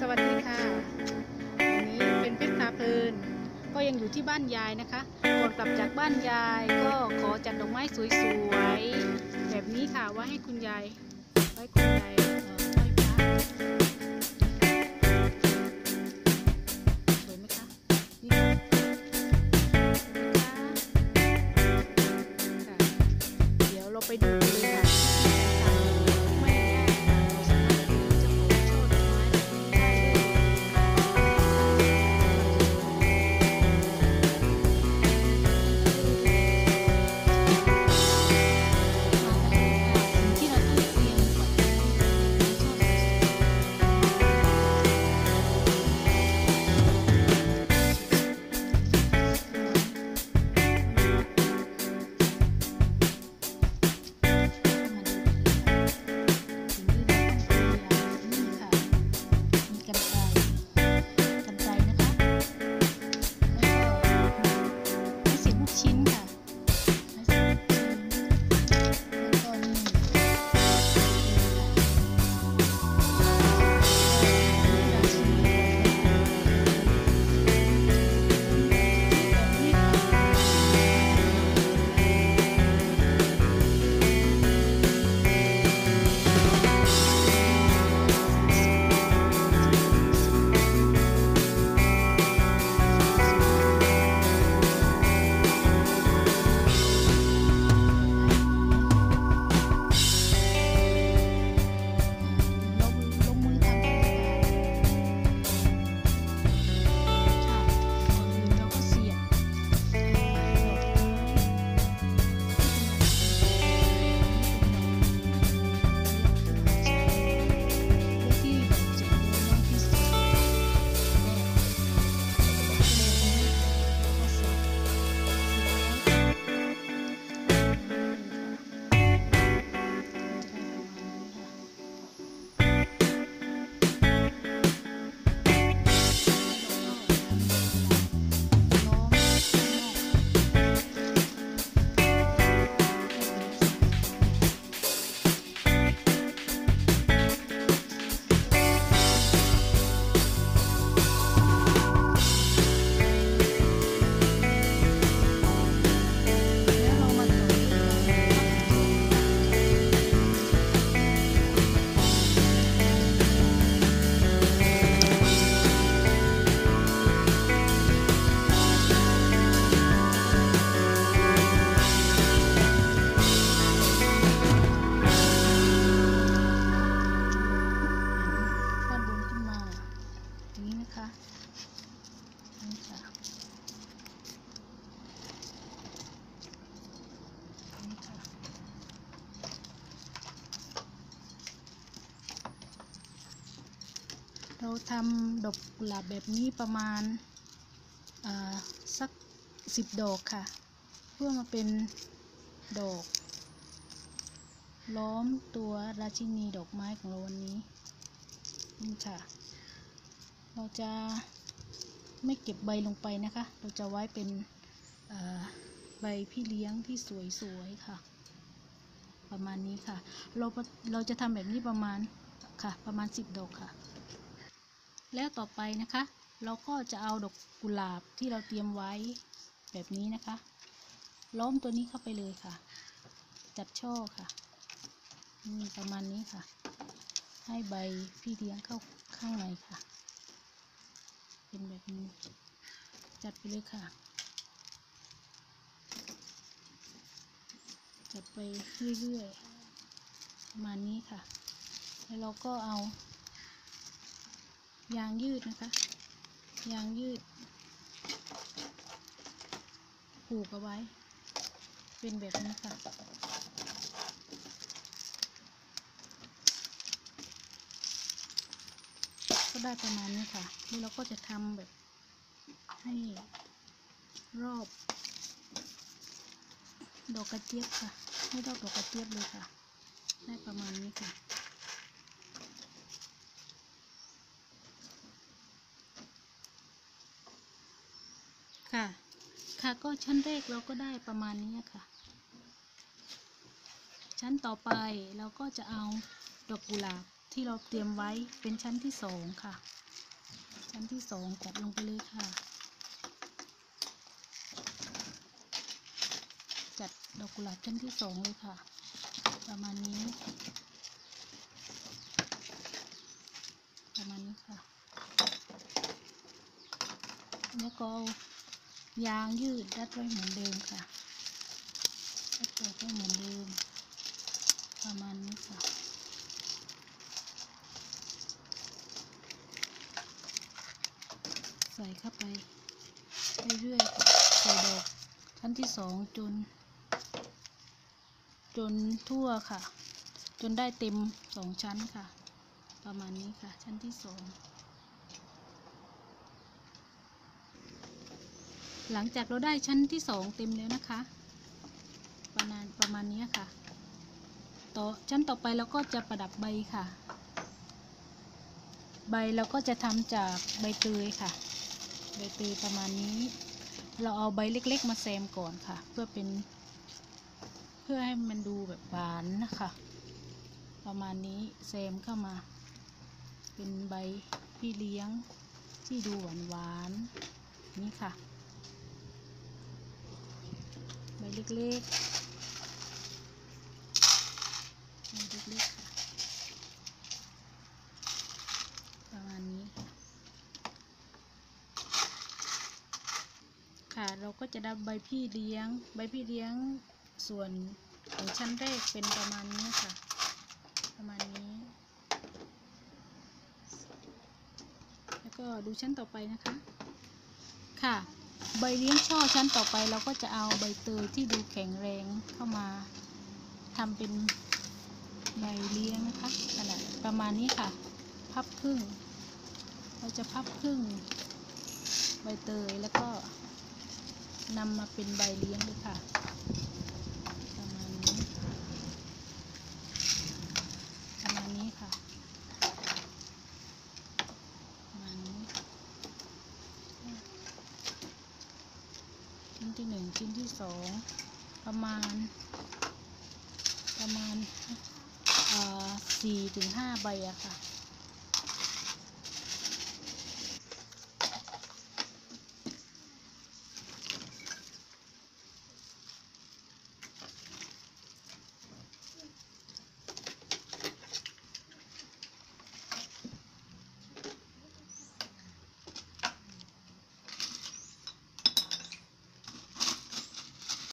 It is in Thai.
สวัสดีค่ะวันนี้เป็นเพชรพาเพลิน ก็ยังอยู่ที่บ้านยายนะคะก่อนกลับจากบ้านยายก็ขอจัดดอกไม้สวยๆแบบนี้ค่ะไว้ให้คุณยายไว้คุณยาย เราทำดอกกุหลาบแบบนี้ประมาณาสักสิบดอกค่ะ เพื่อมาเป็นดอก ล้อมตัวราชินีดอกไม้ของเราวันนี้นี่ค่ะ เราจะไม่เก็บใบลงไปนะคะ เราจะไว้เป็นใบพี่เลี้ยงที่สวยๆค่ะ ประมาณนี้ค่ะ เราเราจะทำแบบนี้ประมาณค่ะ ประมาณสิบดอกค่ะ แล้วต่อไปนะคะ เราก็จะเอาดอกกุหลาบที่เราเตรียมไว้แบบนี้นะคะ ล้อมตัวนี้เข้าไปเลยค่ะ จัดช่อค่ะนี่ประมาณนี้ค่ะ ให้ใบพี่เลี้ยงเข้าข้างในค่ะ เป็นแบบนี้ จัดไปเลยค่ะ จัดไปเรื่อยๆประมาณนี้ค่ะ แล้วเราก็เอา ยางยืดนะคะ ยางยืด ผูกเอาไว้ เป็นแบบนี้ค่ะ ก็ได้ประมาณนี้ค่ะ นี่เราก็จะทำแบบให้รอบดอกกระเจี๊ยบค่ะ ให้รอบดอกกระเจี๊ยบเลยค่ะ ได้ประมาณนี้ค่ะ ค่ะ ค่ะก็ชั้นแรกเราก็ได้ประมาณนี้ค่ะ ชั้นต่อไปเราก็จะเอาดอกกุหลาบที่เราเตรียมไว้เป็นชั้นที่สองค่ะ ชั้นที่สองจัดลงไปเลยค่ะ จัดดอกกุหลาบชั้นที่สองเลยค่ะ ประมาณนี้ ประมาณนี้ค่ะแล้วก็ ยางยืดรัดไว้เหมือนเดิมค่ะรัดไว้เหมือนเดิม ประมาณนี้ค่ะใส่เข้าไปเรื่อยๆใส่ดอกชั้นที่สองจน จนทั่วค่ะ จนได้เต็มสองชั้นค่ะ ประมาณนี้ค่ะ ชั้นที่สอง หลังจากเราได้ชั้นที่สองเต็มแล้วนะคะ ประมาณประมาณนี้ค่ะ ต่อชั้นต่อไปเราก็จะประดับใบค่ะ ใบเราก็จะทำจากใบเตยค่ะ ใบเตยประมาณนี้ เราเอาใบเล็ก ๆ มาแซมก่อนค่ะ เพื่อเป็น เพื่อให้มันดูแบบหวานนะคะ ประมาณนี้แซมเข้ามา เป็นใบพี่เลี้ยงที่ดูหวานๆนี่ค่ะ ใบ เล็กๆใบเล็กๆค่ะ ประมาณนี้ ค่ะเราก็จะได้ใบพี่เลี้ยง ใบพี่เลี้ยงส่วนของชั้นแรกเป็นประมาณนี้ค่ะ ประมาณนี้ แล้วก็ดูชั้นต่อไปนะคะ ค่ะ ใบเลี้ยงช่อชั้นต่อไปเราก็จะเอาใบเตยที่ดูแข็งแรงเข้ามาทำเป็นใบเลี้ยงนะคะขนาดประมาณนี้ค่ะ พับครึ่ง เราจะพับครึ่ง ใบเตยแล้วก็นำมาเป็นใบเลี้ยงเลยค่ะประมาณนี้ ประมาณนี้ค่ะ ประมาณนี้ ชิ้นที่หนึ่งชิ้นที่ สองประมาณ ประมาณอ่อสี่ถึงห้าใบอะค่ะ